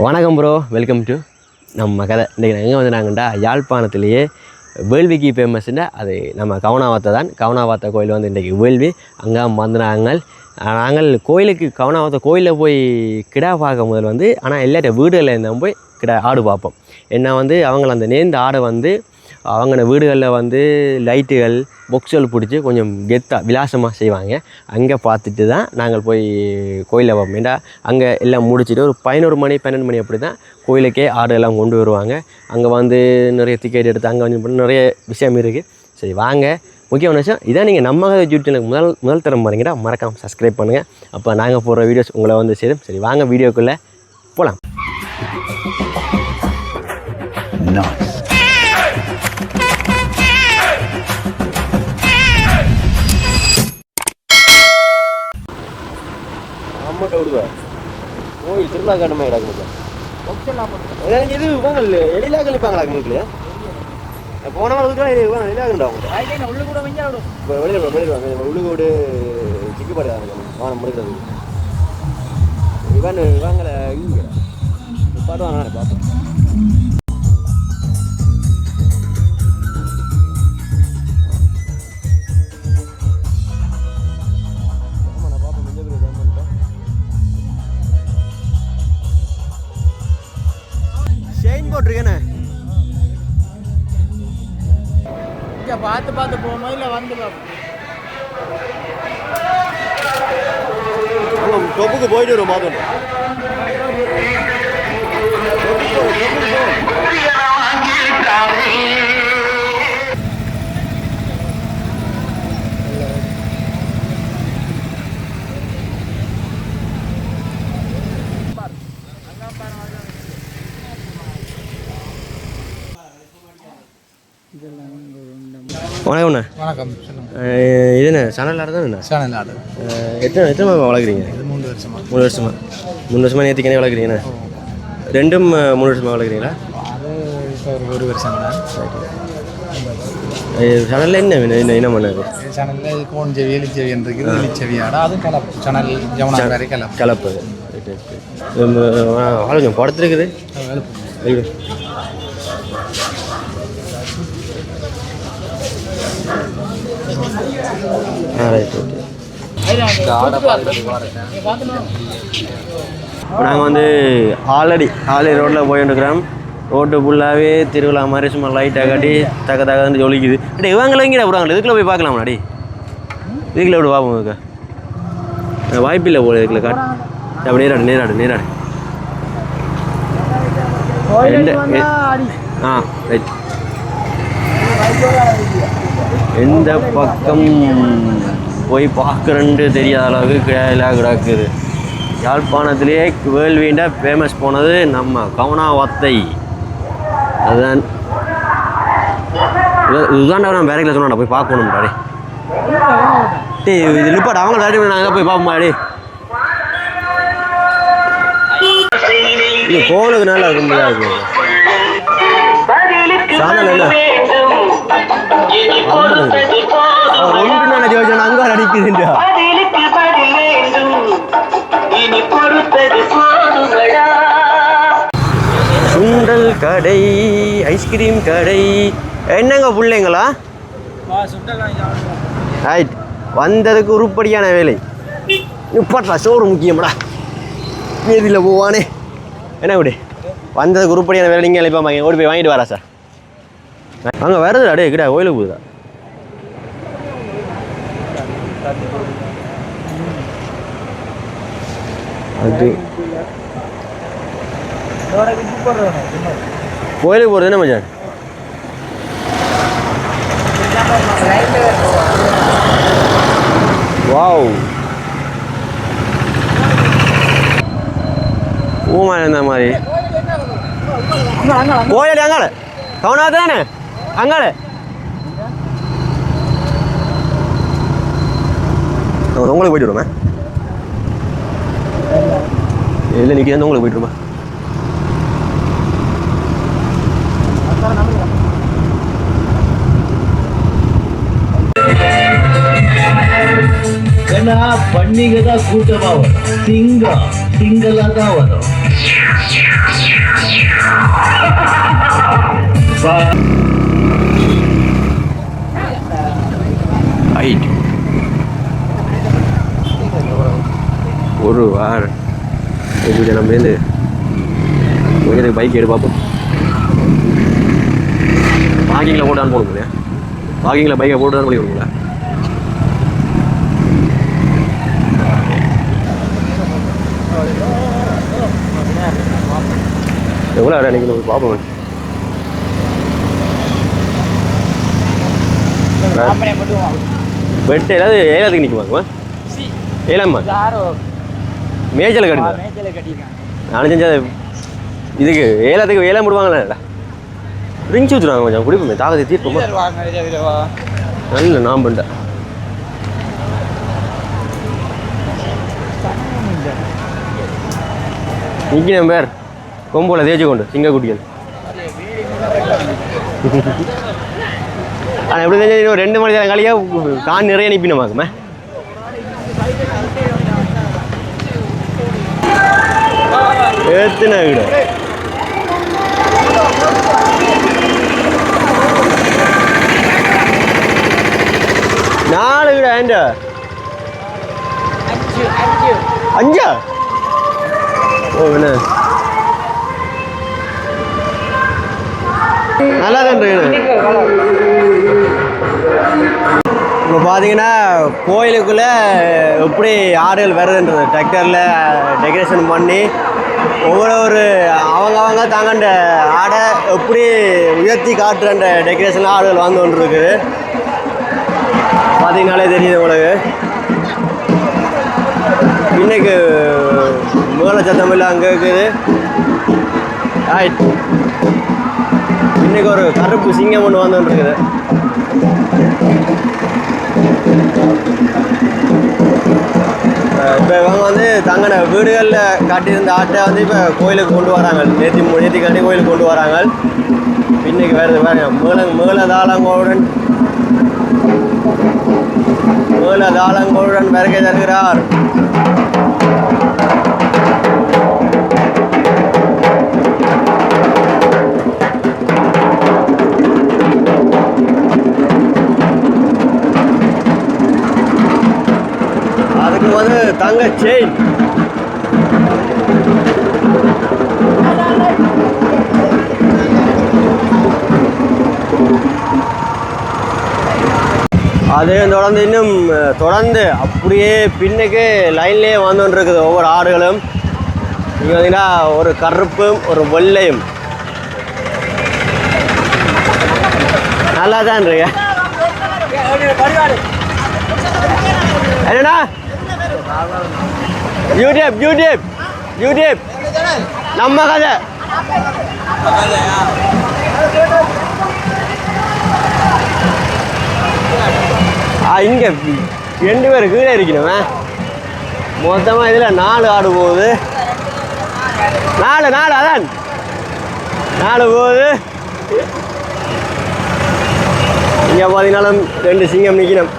வணக்கம் bro welcome to நம்ம கதை. இன்றைக்கி எங்கே வந்துட்டாங்கண்டா யாழ்ப்பாணத்திலேயே வேள்விக்கு ஃபேமஸ்ண்டா அது நம்ம கவனாவத்தை தான். கவனாவாத்த கோயில் வந்து இன்றைக்கி வேள்வி. அங்கே வந்துனாங்க நாங்கள் கோயிலுக்கு கவனாவத்த கோயிலில் போய் கிடா பார்க்க முதல் வந்து ஆனால் எல்லாட்ட வீடுகளில் இருந்தால் போய் கிடா ஆடு பார்ப்போம். என்ன வந்து அவங்கள அந்த நேர்ந்த ஆடை வந்து அவங்க வீடுகளில் வந்து லைட்டுகள் பொக்ஸுகள் பிடிச்சி கொஞ்சம் கெத்தாக விலாசமாக செய்வாங்க. அங்கே பார்த்துட்டு தான் நாங்கள் போய் கோயிலில் பார்ப்போம் அங்கே எல்லாம் முடிச்சுட்டு ஒரு பதினோரு மணி பன்னெண்டு மணி அப்படி தான் கோயிலுக்கே ஆடு எல்லாம் கொண்டு வருவாங்க. அங்கே வந்து நிறைய டிக்கெட் எடுத்து அங்கே வந்து நிறைய விஷயம் இருக்குது சரி வாங்க. முக்கியமான விஷயம் இதான் நீங்கள் நம்ம யூடியூப் சேனலுக்கு முதல் முதல் தரம் பாருங்கடா. மறக்காமல் சப்ஸ்கிரைப் பண்ணுங்கள் அப்போ நாங்கள் போடுற வீடியோஸ் உங்களை வந்து சேரும். சரி வாங்க வீடியோக்குள்ளே போகலாம் Nice. விடுவா கோயில் திருவிழா காட்டமாக கிடக்குது எனக்கு இது இவங்க எழிலா இருப்பாங்களா உங்களுக்கு போன வாரத்துக்கு எழிலா கண்டா இப்போ வெளியில் வெளியில் வாங்க உள்ளுகோடு சிக்கி பாடு முடிக்கிறது இவன் இவங்களை இங்கே. பாட்டு வாங்க பார்ப்போம் இங்க பார்த்து பார்த்து போகணும் இல்லை வந்து பார்ப்போம் டொப்புக்கு போயிட்டு வரும் மாதம் வணக்கம் அண்ணா. வணக்கம் சொல்லுங்க. அஹ் இது என்ன சனலாடு தான் என்ன சேனல் ஆடு. அஹ் எத்தனை எத்தனை வளர்க்குறீங்க? மூணு வருஷமா. மூணு வருஷமா. மூணு வருஷமா நேற்றுக்கனே வளர்க்குறீங்கண்ணா ரெண்டும் மூணு வருஷமா வளர்க்குறீங்களா? அது ஒரு வருஷம் சனலில் என்ன என்ன என்ன பண்ணாது சேனலில் கோன் செவி எலிச்செவி இருக்குது. எலிச்செவி ஆடு. அது கலப்பு. சேனல் ஜமுனா வேறு கலப்பு. கலப்பு. ஆளுங்க படத்துருக்குது ஐயோ ஆ ரைட் ஓகே இப்போ நாங்கள் வந்து ஆல்ரெடி ஆல்ரெடி ரோட்டில் போயிட்டுருக்கிறோம். ரோட்டு ஃபுல்லாகவே திருவிழா மாதிரி சும்மா லைட்டாக காட்டி தக்க தக்கன்னு ஜொலிக்குது. டே இவங்களை எங்கேடா போகிறாங்க இதுக்குள்ளே போய் பார்க்கலாம் டி இதுக்குள்ள எப்படி பார்ப்போம் இதுக்கு. வாய்ப்பில்லை போல இதுக்குள்ள காட்டு அப்படி நேராடு நேராடு நேராடு. ஆ ரைட் எந்த பக்கம்? போய் பார்க்குறேன்ட்டு தெரியாத அளவுக்கு கிடாயெல்லாம் கிடக்குது. யாழ்ப்பாணத்திலேயே வேள்விண்டா ஃபேமஸ் போனது நம்ம கவுனாவத்தை. அதுதான். இதுதான் இதுதான்டா நான் வேற சொன்னா போய் பார்க்கணும் டே இது நிப்பாடு அவங்க ரெடி நாங்கள் போய் பார்ப்போம் டே இது போனது நல்லா இருக்கும் முடியாது என்ன? ஒன்று நான் ஜோஜன் அங்கே அடிக்குதுண்டா சுண்டல் கடை? ஐஸ்கிரீம் கடை என்னங்க பிள்ளைங்களா ரைட் வந்ததுக்கு உருப்படியான வேலை நிப்பாட்டா சோறு முக்கியம்டா வீதியில் போவானே என்ன விடு வந்ததுக்கு உருப்படியான வேலை நீங்கள் இப்போ ஓடி போய் வாங்கிட்டு வரா சார். அங்கே வருது அடே கிடா கோயிலுக்கு போகுதா அது கோயிலுக்கு போகிறது என்ன மச்சான்? வாவ். ஊமா இருந்த மாதிரி. கோயில் அங்கால கவுனா അങ്ങനെ உங்களுக்கு போயிட்டு வருவேன். இல்லை நிற்க உங்களுக்கு போயிட்டு இருப்பேன் ஏன்னா பண்டிகை தான் கூட்டமா வரும். திங்கம் திங்களா தான் வரும். ஹைட் ஒரு வார எப்படி ஜனமேலு உங்களுக்கு பைக் எடு பார்ப்போம். பார்க்கிங்கில் போட்டான்னு போகணும் இல்லையா? பார்க்கிங்கில் பைக்கை போட்டு போய் பண்ணிக்கணுங்களா எவ்வளோ ஆடா நீங்கள் பார்ப்போம். நாற்பது பெட்டு ஏதாவது ஏழாத்துக்கு நிற்குமாக்குமா ஏழாம்மா மேஜல் கட்டுங்க நான் செஞ்சது இதுக்கு ஏழாத்துக்கு ஏழாம் விடுவாங்களா ரிங்ஸ் ஊற்றுறாங்க கொஞ்சம் குடிப்போமே தாகத்தை தீர்ப்போமா? நல்ல நான் பண்ண நிற்கிறேன் பேர் கொம்போல தேய்ச்சி கொண்டு சிங்க குட்டிகள். ஆனால் எப்படி தெரிஞ்சு இன்னும் ரெண்டு மணி நேரம் கழியாக கான் நிறைய அனுப்பினமாக்குமே எத்தனை வீடு. நாலு வீடு ஏண்ட? அஞ்சா? ஓ என்ன? நல்லா தான் இப்போ பார்த்தீங்கன்னா கோயிலுக்குள்ளே எப்படி ஆடுகள் வருதுன்றது டிராக்டரில் டெக்கரேஷன் பண்ணி ஒவ்வொரு ஒரு அவங்க அவங்க தாங்கண்ட ஆடை எப்படி உயர்த்தி காட்டுறன்ற டெக்கரேஷன் ஆடுகள் வந்து கொண்டு இருக்குது பார்த்தீங்கனாலே தெரியுது உங்களுக்கு. இன்னைக்கு முதல சத்தம் இல்லை அங்கே இருக்குது. ஆயிட் இன்னைக்கு ஒரு கருப்பு சிங்கம் ஒன்று வந்துருக்குது இருக்குது. இப்போ இவங்க வந்து தங்கின வீடுகளில் காட்டியிருந்த ஆட்டை வந்து இப்போ கோயிலுக்கு கொண்டு வராங்க. நேற்று நேற்று கட்டி கோயிலுக்கு கொண்டு வராங்க. இன்னைக்கு வேறு வேறு மேல மேலதாளங்களுடன் மேலதாளங்களுடன் வருகை தருகிறார் வந்து தங்க செயின் அதே தொடர்ந்து இன்னும் தொடர்ந்து அப்படியே பின்னுக்கு லைன்லேயே வந்துட்டு இருக்குது ஒவ்வொரு ஆடுகளும். இங்கே பார்த்தீங்கன்னா ஒரு கருப்பும் ஒரு வெள்ளையும். நல்லா தான் இருக்கு என்னடா யூடியூப் யூடியூப் யூடியூப். நம்ம கதை. ஆ இங்கே ரெண்டு பேர் கீழே இருக்கணுமே. மொத்தமாக இதில் நாலு ஆடு போகுது. நாலு நாலு அதான். நாலு போகுது. இங்கே பார்த்தீங்கன்னாலும் ரெண்டு சிங்கம் நிற்கணும்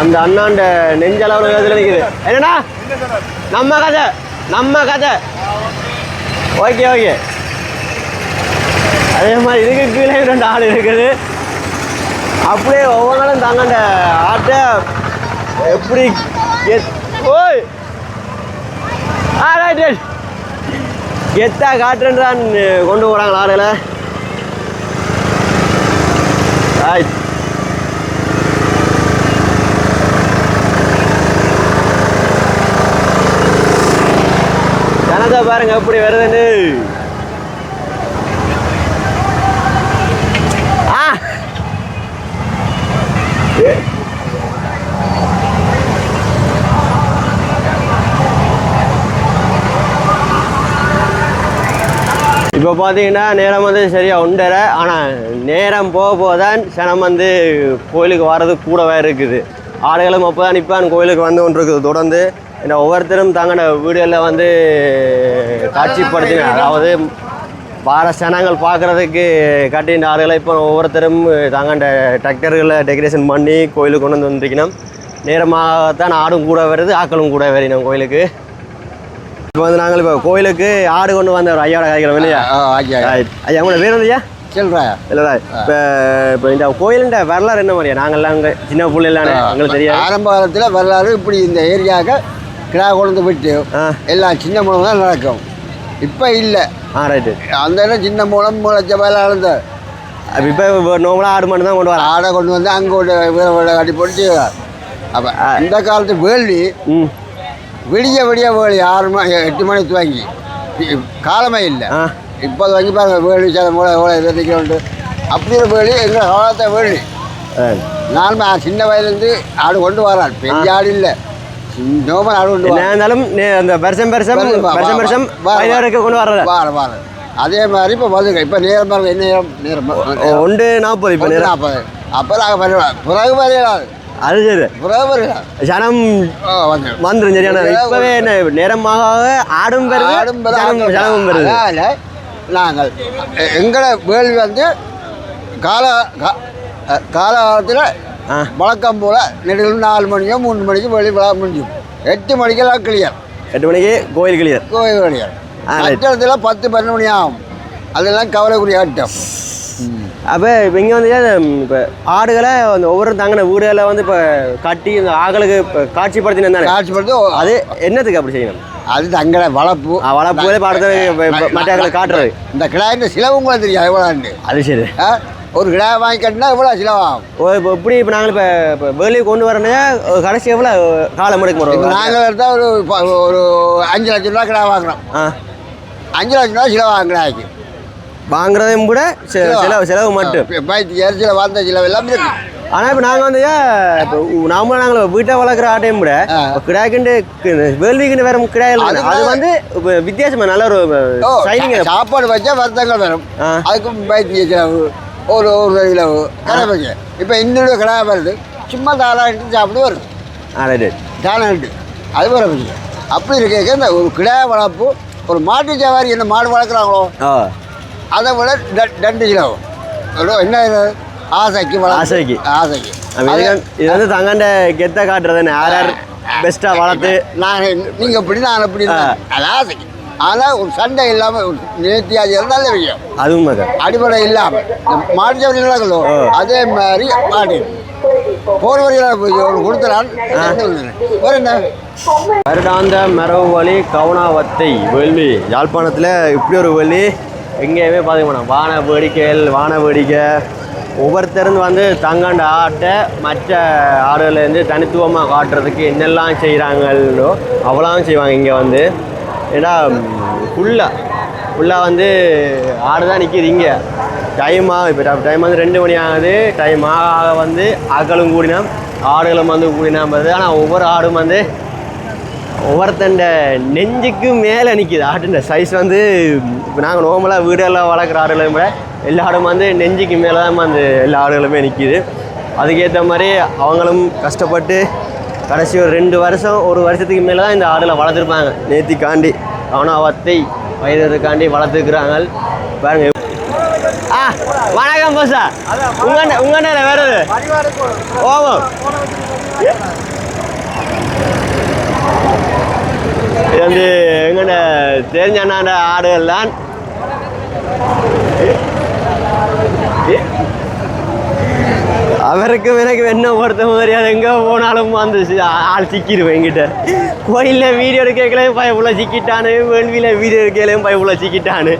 அந்த அண்ணாண்ட நெஞ்சளவு இடத்துல நிற்குது என்னடா நம்ம கதை நம்ம கதை. Okay okay. அதே மாதிரி இதுக்கு கீழே ரெண்டு ஆள் இருக்குது. அப்படியே ஒவ்வொரு நாளும் தாங்கண்ட ஆட்டை எப்படி ஓய்! ஆ ரைட் ரைட் கெத்தா காட்டுன்றான் கொண்டு போகிறாங்களா ஆடுகளை ரைட் வருதா பாருங்க எப்படி வருதுன்னு. ஆ. இப்போ பார்த்தீங்கன்னா நேரம் வந்து சரியாக உண்டரை ஆனால் நேரம் போக போக தான் சனம் வந்து கோயிலுக்கு வர்றது கூடவே இருக்குது. ஆடுகளும் அப்போ தான் நிற்பான் கோயிலுக்கு வந்து ஒன்று இருக்குது தொடர்ந்து இந்த ஒவ்வொருத்தரும் தங்களோட வீடுகளில் வந்து காட்சிப்படுத்தின அதாவது வார சனங்கள் பார்க்குறதுக்கு கட்டின ஆடுகளை இப்போ ஒவ்வொருத்தரும் தங்கண்ட டிராக்டர்களை டெக்கரேஷன் பண்ணி கோயிலுக்கு கொண்டு வந்து வந்திருக்கணும். நேரமாகத்தான் ஆடும் கூட வருது ஆக்களும் கூட வரணும் கோயிலுக்கு. இப்போ வந்து நாங்கள் இப்போ கோயிலுக்கு ஆடு கொண்டு வந்த ஒரு ஐயாவோட காய்க்கிறோம் இல்லையா. ஐயா உங்களோட பேர் ஐயா? சொல்கிறேன் இல்லைடா இப்போ இப்போ இந்த கோயிலுண்ட வரலாறு என்ன மாதிரியா? நாங்கள்லாம் அங்கே சின்ன பிள்ளைலானே எங்களுக்கு தெரியாது. ஆரம்ப காலத்தில் வரலாறு இப்படி இந்த ஏரியாவுக்கு கிடா கொண்டு விட்டு. எல்லாம் சின்ன மூலம் தான் நடக்கும். இப்போ இல்லை. ஆ ரைட்டு. அந்த இடம் சின்ன மூலம் முளைச்ச வேலை அப்போ இப்போ நார்மலாக ஆடு மட்டும் தான் கொண்டு வரேன் ஆடை கொண்டு வந்து அங்கே கொண்டு வீர வீட கட்டி போட்டு அப்போ இந்த காலத்து வேள்வி ம். விடிய விடிய வேலி ஆறு மணி எட்டு மணி துவங்கி. காலமே இல்லை. இப்போ வாங்கி பாருங்க வேலி சில மூளை எவ்வளோ இருபத்தி அப்படி ஒரு வேலி எங்கள் காலத்தை வேலி ஆ- சின்ன வயதுலேருந்து ஆடு கொண்டு வரான் பெரிய ஆடு இல்லை. என்ன இருந்தாலும் அந்த வருஷம் வருஷம் வருஷம் வருஷம் வயதாருக்கு கொண்டு வர்றத வார வாரம் அதே மாதிரி இப்போ வந்துங்க இப்போ நேரம் பாருங்க என்ன நேரம்? நேரம் ஒன்று நாற்பது இப்போ நேரம். நாற்பது. அப்போ நாங்கள் பண்ணுவோம் பிறகு வரையலாம். அது சரி. ஜனம் வந்துடும் சரியான இப்போவே என்ன நேரமாக ஆடும் பெறுது ஆடும் ஜனமும் பெறுது. நாங்கள் எங்களை வேள்வி வந்து கால காலகாலத்தில் வழக்கம் போல் நெடுகள் நாலு மணியோ மூணு மணிக்கு வெளி விழா முடிஞ்சும். எட்டு மணிக்கெல்லாம் கிளியர் எட்டு மணிக்கு கோயில் கிளியர் கோயில் கிளியர். கட்டடத்தில் பத்து பன்னெண்டு மணி ஆகும் அதெல்லாம் கவலைக்குரிய ஆட்டம். அப்போ இப்போ இங்கே வந்து இப்போ ஆடுகளை அந்த ஒவ்வொரு தங்கின வீடுகளை வந்து இப்போ கட்டி இந்த ஆகளுக்கு இப்போ காட்சிப்படுத்தினு தானே? காட்சி படுத்து அது என்னத்துக்கு அப்படி செய்யணும்? அது தங்களை வளர்ப்பு வளர்ப்பு பாடத்தை மற்ற ஆட்களை காட்டுறது. இந்த கிடாயின் சிலவு உங்களுக்கு தெரியும் எவ்வளோன்னு அது சரி. ஆ? ஒரு கிடாய் வாங்கி கட்டினா எவ்வளோ சிலவாகும்? இப்போ இப்படி இப்போ நாங்கள் இப்போ இப்போ வெளியே கொண்டு வரனே கடைசி எவ்வளோ காலம் எடுக்க போகிறோம் நாங்கள் எடுத்தால் ஒரு ஒரு அஞ்சு லட்சம் ரூபா கிடா வாங்குறோம். ஆ. அஞ்சு லட்சம் ரூபா சிலவாகும் கிடாய்க்கு. வாங்குறதையும் கூட செலவு செலவு மட்டும். பயிற்சி அரிசியில் வந்த சிலவு எல்லாம் ஆனால் இப்போ நாங்கள் வந்து இப்போ நாம நாங்கள் வீட்டை வளர்க்குற ஆட்டையும் கூட கிடாய்க்குண்டு வேள்விக்குன்னு வேற கிடாயில் அது அது வந்து இப்போ வித்தியாசமாக நல்ல ஒரு சாப்பாடு வச்சா வருத்தங்கள் வரும். அதுக்கும் பயிற்சி செலவு. ஒரு ஒரு கிலோ கடை வச்சு. இப்போ இன்னொரு கடை வருது. சும்மா தாளாட்டு சாப்பிட்டு வருது. ரைட்டு. தாளாட்டு அது வர அப்படி இருக்க இந்த ஒரு கிடாய வளர்ப்பு ஒரு மாட்டு சவாரி என்ன மாடு வளர்க்குறாங்களோ அதை விட ரெண்டு கிலோ. என்ன? ஆசைக்கு. ஆசைக்கு. ஆசைக்கு. இது வந்து- தங்கண்ட கெத்த காட்டுறது யார் யார் பெஸ்ட்டாக வளர்த்து? நான் நீங்க இப்படி நான் அப்படி ஆ. அது ஆசைக்கு. ஆனால் ஒரு சண்டை இல்லாமல் நேர்த்தியாக நல்ல விஷயம். அதுவும் அடிப்படை இல்லாமல் நடக்கலோ அதே மாதிரி மாடு போர் வரையில் ஒரு கொடுத்துறான். வேறு என்ன? வருடாந்த மரபு வழி கவுனாவத்தை வேள்வி. யாழ்ப்பாணத்தில் இப்படி ஒரு வேள்வி. எங்கேயுமே மாட்டோம் வான வேடிக்கைகள் வான வேடிக்கை. ஒவ்வொருத்தரும் வந்து தங்காண்ட ஆட்டை மற்ற ஆடுகள்லேருந்து தனித்துவமாக காட்டுறதுக்கு என்னெல்லாம் செய்கிறாங்களோ அவ்வளோவும் செய்வாங்க இங்கே வந்து. ஏன்னா ஃபுல்லாக ஃபுல்லாக வந்து ஆடு தான் நிற்கிது இங்கே. டைம் ஆகும் இப்போ டைம் வந்து ரெண்டு மணி ஆகுது. டைம் ஆக வந்து ஆக்களும் கூடினா ஆடுகளும் வந்து கூடினா வருது ஆனால் ஒவ்வொரு ஆடும் வந்து ஒவ்வொருத்தண்ட நெஞ்சுக்கு மேலே நிற்கிது ஆட்டுன்ற சைஸ் வந்து இப்போ நாங்கள் நார்மலாக வீடெல்லாம் வளர்க்குற ஆடுகளையும் கூட எல்லா ஆடும் வந்து நெஞ்சுக்கு மேலே தான் அந்த எல்லா ஆடுகளுமே நிற்கிது அதுக்கேற்ற மாதிரி அவங்களும் கஷ்டப்பட்டு கடைசி ஒரு ரெண்டு வருஷம் ஒரு வருஷத்துக்கு மேலே தான் இந்த ஆடுகளை வளர்த்துருப்பாங்க. நேத்திக்காண்டி அவனாவத்தை வயதுக்காண்டி வளர்த்துருக்குறாங்க பாருங்க. ஆ வணக்கம் பசா உங்க உங்க வேறது ஓமம் இது. வந்து எங்கட தெரிஞ்ச ஆடுகள் தான். அவருக்கும் எனக்கு என்ன பொறுத்த மாதிரி அது எங்கே போனாலும் அந்த ஆள் சிக்கிடுவேன் என்கிட்ட. கோயிலில் வீடியோ எடுக்கலையும் பயப்புள்ள சிக்கிட்டானு வேள்வியில் வீடியோ எடுக்கலையும் பயப்புள்ள சிக்கிட்டானு.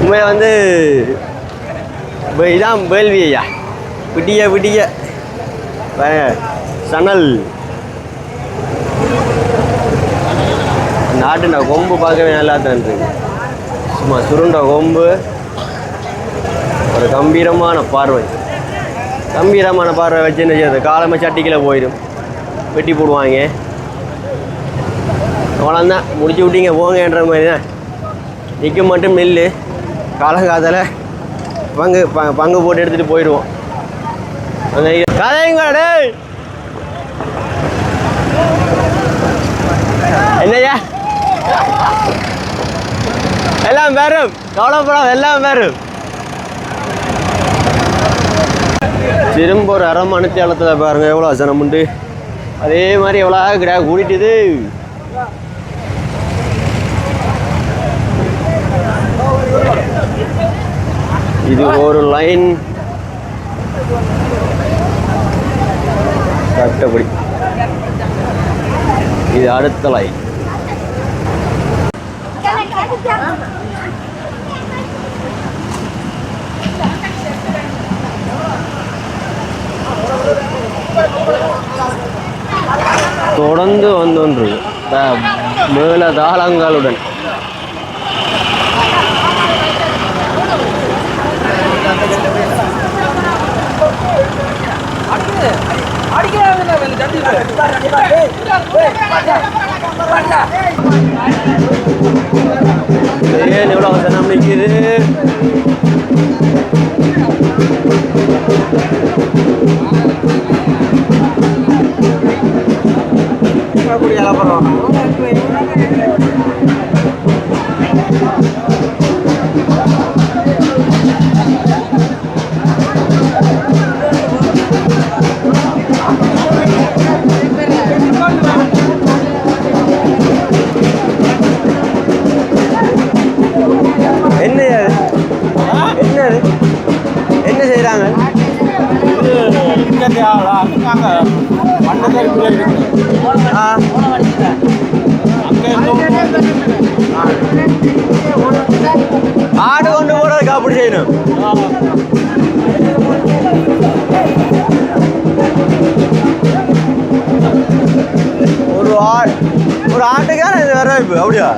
உண்மையை வந்து இதான் வேள்வி ஐயா. விடிய விடிய. சனல் நாட்டு நான் கொம்பு பார்க்கவே நல்லா தான் இருக்கு. சும்மா சுருண்ட கொம்பு. ஒரு கம்பீரமான பார்வை. கம்பீரமான பார்வை வச்சு என்ன செய்யறது? காலமாக சட்டிக்கில போயிடும். வெட்டி போடுவாங்க. அவ்வளோதான் முடிச்சு விட்டீங்க போங்கன்ற மாதிரி தான். நிற்க மட்டும் நெல் காலங்காத்தால பங்கு ப- பங்கு போட்டு எடுத்துகிட்டு போயிடுவோம். அந்த கதைங்க என்னய்யா? எல்லாம் வரும் கவலைப்படாத எல்லாம் வரும் திரும்ப ஒரு அரை மணித்தியாலத்தில் பாருங்க எவ்வளோ அசனம் உண்டு. அதே மாதிரி எவ்வளோ கிடையாது கூட்டிட்டுது இது ஒரு லைன் கட்டப்படி இது அடுத்த லைன் தொடர்ந்து வந்தொன்று. மேல தாளங்களுடன். ஏன் எவ்வளோ அவசரம் நிற்கிது இப்போ அப்படியா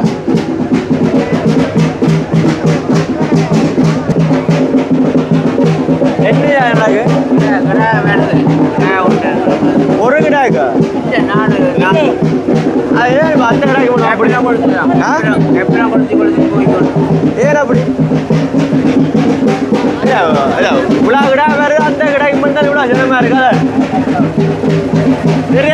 என்னையா எனக்கு? ஒரு கிடாக்கா அது ஏன் அந்த மட்டும் அப்படி. ஆ? ஏன் அப்படி? இல்ல, இல்ல, உலா கிடா வேறு அந்த கிடாக்கு மட்டும் இவ்வளோ சின்னமாக இருக்கா? பெரிய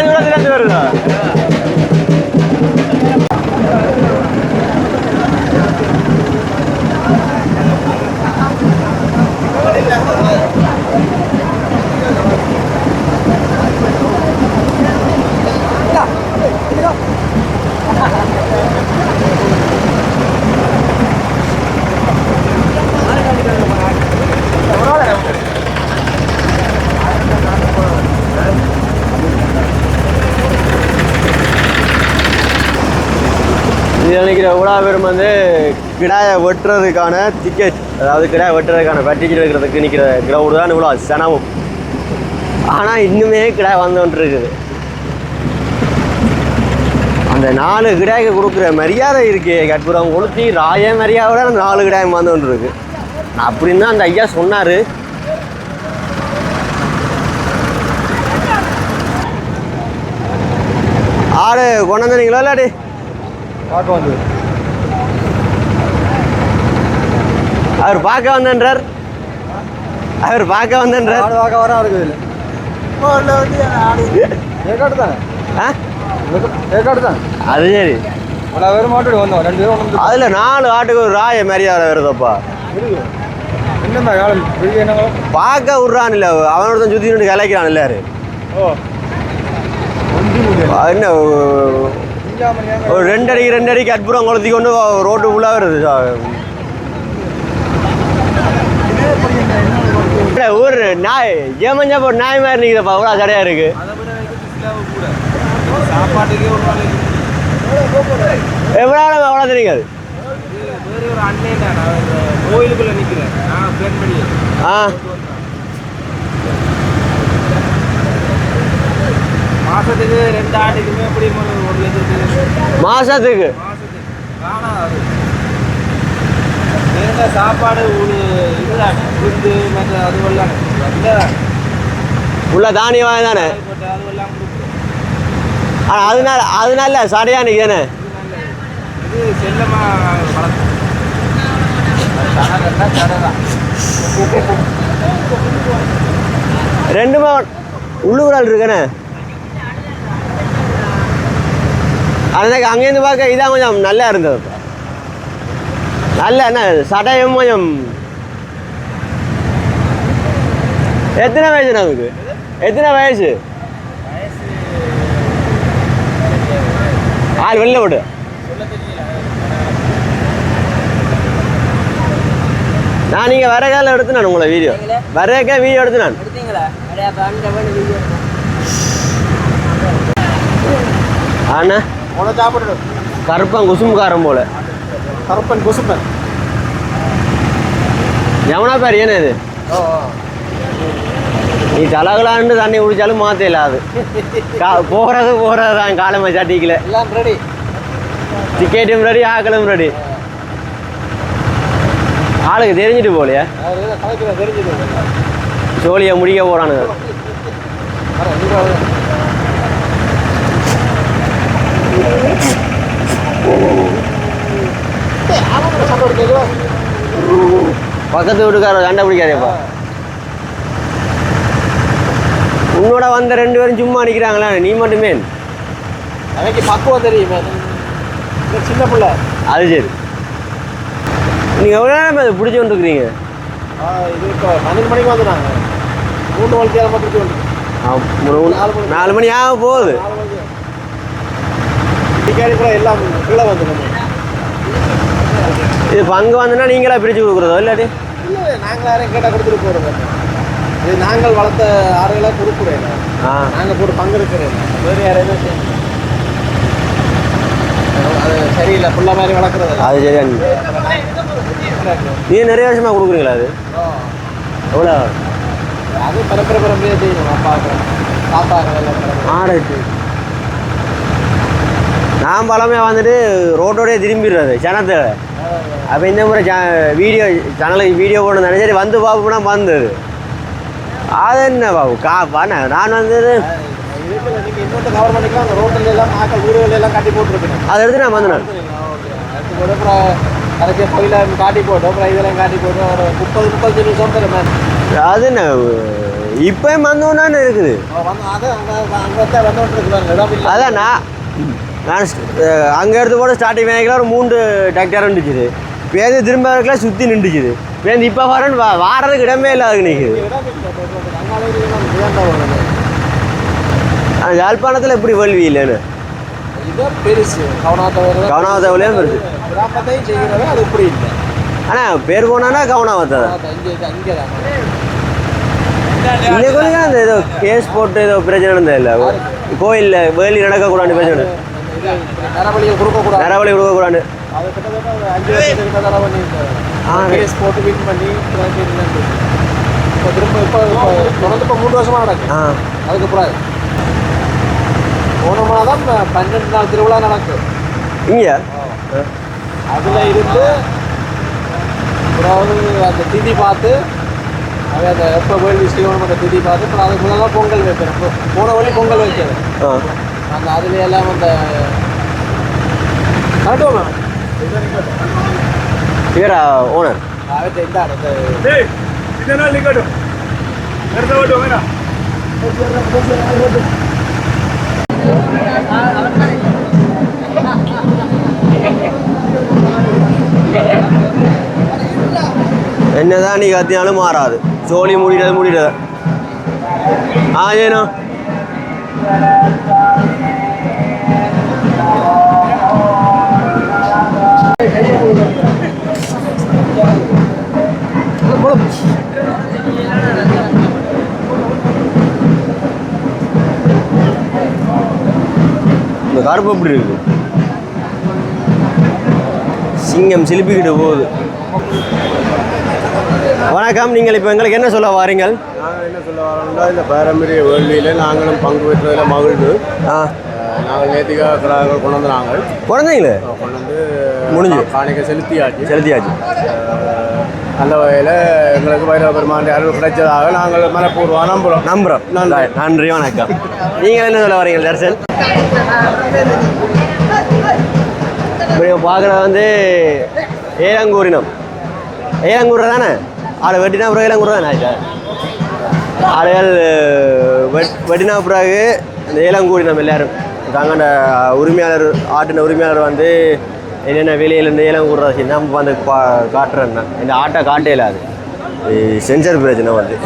கிடாயை வெட்டுறதுக்கான டிக்கெட் அதாவது கிடாயை வெட்டுறதுக்கான டிக்கெட் எடுக்கிறதுக்கு நிற்கிற கிரவுண்டு தான் இவ்வளோ சனமும் ஆனால் இன்னுமே கிடாய் வந்துட்டுருக்குது அந்த நாலு கிடாய்க்கு கொடுக்குற மரியாதை இருக்குது கற்பூரம் கொளுத்தி ராய மரியாதையோட அந்த நாலு கிடாயம் வந்துட்டுருக்கு அப்படின்னு தான் அந்த ஐயா சொன்னார். ஆடு கொண்டு வந்தீங்களா இல்லாடி பார்க்க வந்து அவர் பார்க்க வந்தன்றார். அவர் பார்க்க வந்தன்றார். பார்க்க வர இருக்குது இல்லை. ஏற்காடு தானே? ஆ? ஏற்காடு தான்? அது சரி. வந்தோம். ரெண்டு பேரும் ஒன்று அதில் நாலு ஆட்டுக்கு ஒரு ராய மரியாதை வருதப்பா. இருக்கு. என்னம்மா காலம்? பெரிய என்னங்களும் பார்க்க விட்றான் இல்லை அவனோட தான் சுற்றி நின்று கலைக்கிறான் எல்லாரு. ஓ. என்ன ஒரு ரெண்டு அடிக்கு ரெண்டு அடிக்கு அற்புதம் கொளுத்தி கொண்டு ரோட்டு ஃபுல்லாக வருது. இல்ல, ஊர் நாய் ஏமஞ்சா ஒரு நாய் மாதிரி நிற்கிறப்பா அவ்வளோ கடையாக இருக்கு. சாப்பாட்டுக்கே ஒரு நாளைக்கு எவ்வளோ அவ்வளோ தெரியுங்க ஆ. மாதத்துக்கு ரெண்டு ஆட்டுக்குமே எப்படி ஒரு லட்சத்துக்கு? அது. வேற சாப்பாடு ஒரு இதுதான். விருந்து மற்ற அதுவெல்லாம். உள்ள தானியம் தானே? ஆனால் அதனால அதனால சரியா நிற்கிறேனே இது செல்லமாக தான் ரெண்டுமே உள்ளூரால் இருக்கேனே? அன்னைக்கு அங்கேருந்து பார்க்க இதான் கொஞ்சம் நல்லா இருந்தது. நல்ல என்ன சடையும் கொஞ்சம் எத்தனை வயசு நமக்கு எத்தனை வயசு? ஆள் வெளில விடு நான் நீங்கள் வர காலம் எடுத்து நான் உங்களை வீடியோ. வரக்கே வீடியோ எடுத்து நான். ஆனா கருப்பன் குசும்காரன் போல. கருப்பன் குசுப்பன் எவனா பேர் ஏன்னா இது? நீ தலகலாண்டு தண்ணி குடிச்சாலும் மாற்ற இல்லாது கா போகிறது போகிறது தான் காலமை சட்டிக்கல. எல்லாம் ரெடி டிக்கெட்டும் ரெடி ஆக்களும் ரெடி ஆளுக்கு தெரிஞ்சிட்டு போலையா. சோழியை முடிக்க போகிறானுங்க பக்கத்து வீட்டுக்காரர் சண்டை பிடிக்காதேப்பா. உன்னோட வந்த ரெண்டு பேரும் சும்மா நிற்கிறாங்களா நீ மட்டுமே எனக்கு பக்குவம் தெரியுமே. சின்ன பிள்ளை. அது சரி. நீங்கள் எவ்வளோ நேரம் அதை பிடிச்சி கொண்டுருக்குறீங்க? ஆ, இது இப்போ பன்னெண்டு மணிக்கு வந்துட்டாங்க. மூணு மணிக்கு ஏழை மட்டும் வந்து நாலு மணி ஆக போகுது. நாலு மணிக்கு. டிக்கெட் கூட எல்லாம் கீழே வந்துடும் இது பங்கு வந்துன்னா நீங்களா பிரித்து கொடுக்குறதோ இல்லாட்டி? இல்லை நாங்கள் யாரையும் கேட்டால் கொடுத்துட்டு போகிறோம் இது நாங்கள் வளர்த்த ஆறுகளை கொடுக்குறேன் ஆ. நாங்கள் போட்டு பங்கு இருக்கிறேன் வேறு யாரையும். அது சரியில்லை புள்ள மாதிரி வளர்க்குறது அது சரியா நீ நிறைய வருஷமாக கொடுக்குறீங்களா அது? எவ்வளோ அது பரம்பரையாக செய்யணும் அப்பாவுக்கு. தாத்தாக்கள் எல்லாம் பரம்பரை. ஆடு நான் பழமே வந்துட்டு ரோட்டோடய திரும்பிடுறது ஜனத்தை. அப்போ இந்த முறை ஜ வீடியோ சேனலுக்கு வீடியோ தானே சரி வந்து பாப்புனா வந்தது. அது என்ன பாபு? கா பண்ண நான் வந்தது. அதை எடுத்து நான் வந்தேன் அது என்ன? இப்போயும் வந்தோன்னு இருக்குது. அதான் நான் நான் அங்கே எடுத்து போட ஸ்டார்டிங் வேலைக்கில் ஒரு மூன்று டாக்டர் இருந்துச்சுது பேருந்து திரும்ப இருக்கலாம் சுற்றி நின்றுச்சுது. பேருந்து இப்போ வரேன் வா வாரதுக்கு இடமே இல்லாத நிற்குது இல்லை ஆனால் யாழ்ப்பாணத்தில் எப்படி வேள்வி இல்லைன்னு. இது வருது ஆனால் பேர் போனானா கவனாவத்தை. இன்னைக்கு அந்த ஏதோ கேஸ் போட்டு ஏதோ பிரச்சனை இருந்தது இல்லை கோயிலில் வேலி நடக்கக்கூடாது பிரச்சனை நரபலியை கொடுக்கக்கூடாது. நரவழி கொடுக்கக்கூடாது. அது கிட்டத்தட்ட ஒரு அஞ்சு வருஷத்துக்கு தடவை பண்ணியிருக்காரு ஆ, கேஸ் போட்டு வின் பண்ணி இப்போ திரும்ப இப்போ தொடர்ந்து இப்போ மூணு வருஷமாக நடக்கும் ஆ. அதுக்கப்புறம் போன மாதம் பன்னெண்டு நாள் திருவிழா நடக்கும் இங்கே அதில் இருந்து அப்புறம் அந்த திதி பார்த்து அது அந்த எப்போ வேள்வி செய்யணும் அந்த திதி பார்த்து அப்புறம் அதுக்கு முதல்ல பொங்கல் இப்போ போன வழி பொங்கல் வைக்கிறது. ஆ. அந்த அதுல எல்லாம் அந்த கரெக்டுமா இவரா ஓனர் அவற்றை இந்த அந்த என்னதான் நீ கத்தினாலும் மாறாது. சோழி மூடிடுறது மூடிடுறது ஆ ஏனோ? கருப்பு எப்படி இருக்கு? சிங்கம் சிலிப்பிக்கிட்டு போகுது. வணக்கம் நீங்கள் இப்போ எங்களுக்கு என்ன சொல்ல வாரீங்கள்? நாங்கள் என்ன சொல்ல வரோம்னா இந்த பாரம்பரிய வேள்வியில் நாங்களும் பங்கு பெற்றதில் மகிழ்ந்து ஆ. நாங்கள் நேத்திகா கிடாக்கள் கொண்டு வந்து நாங்கள். குழந்தைங்களே கொண்டு வந்து முடிஞ்சு. காணிக்கை செலுத்தியாச்சு. செலுத்தியாச்சு. அந்த வகையில் எங்களுக்கு வைரவ பெருமாண்டி அருள் கிடைச்சதாக நாங்கள் மனப்பூர்வம் நம்புகிறோம் நம்புகிறோம் நன்றி. நன்றி வணக்கம். நீங்கள் என்ன சொல்ல வரீங்க தர்சன்? இப்போ பார்க்குறது வந்து ஏலங்கூரினம். ஏலங்கூர் தானே? ஆளை வெட்டினா பிறகு ஏலங்கூர் தானே? ஆச்சா ஆளுகள் வெட் வெட்டினா பிறகு இந்த ஏலங்கூரினம் எல்லாரும். தாங்கண்ட உரிமையாளர் ஆட்டின உரிமையாளர் வந்து என்னென்ன வெளியிலேருந்து ஏலம் கூடுறா நம்ம வந்து பா காட்டுறேன்னா இந்த ஆட்டை காட்டே இல்லாது. சென்சர் பிரச்சனை வந்து